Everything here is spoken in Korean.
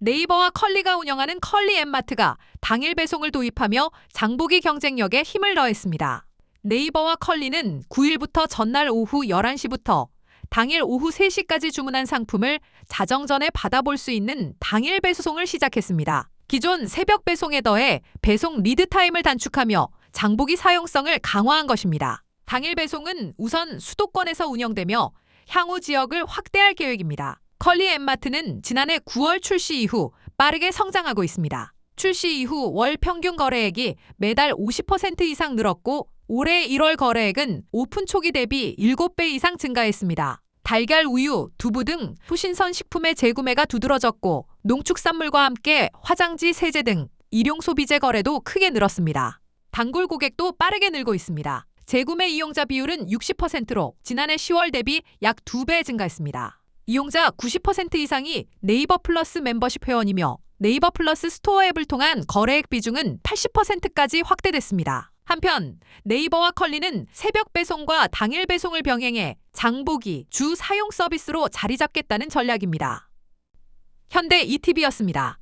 네이버와 컬리가 운영하는 컬리 엠마트가 당일 배송을 도입하며 장보기 경쟁력에 힘을 더했습니다. 네이버와 컬리는 9일부터 전날 오후 11시부터 당일 오후 3시까지 주문한 상품을 자정 전에 받아볼 수 있는 당일 배송을 시작했습니다. 기존 새벽 배송에 더해 배송 리드 타임을 단축하며 장보기 사용성을 강화한 것입니다. 당일 배송은 우선 수도권에서 운영되며 향후 지역을 확대할 계획입니다. 컬리 엠마트는 지난해 9월 출시 이후 빠르게 성장하고 있습니다. 출시 이후 월 평균 거래액이 매달 50% 이상 늘었고 올해 1월 거래액은 오픈 초기 대비 7배 이상 증가했습니다. 달걀, 우유, 두부 등 후신선 식품의 재구매가 두드러졌고 농축산물과 함께 화장지, 세제 등 일용 소비재 거래도 크게 늘었습니다. 단골 고객도 빠르게 늘고 있습니다. 재구매 이용자 비율은 60%로 지난해 10월 대비 약 2배 증가했습니다. 이용자 90% 이상이 네이버 플러스 멤버십 회원이며 네이버 플러스 스토어 앱을 통한 거래액 비중은 80%까지 확대됐습니다. 한편 네이버와 컬리는 새벽 배송과 당일 배송을 병행해 장보기 주 사용 서비스로 자리 잡겠다는 전략입니다. 현대 ETV였습니다.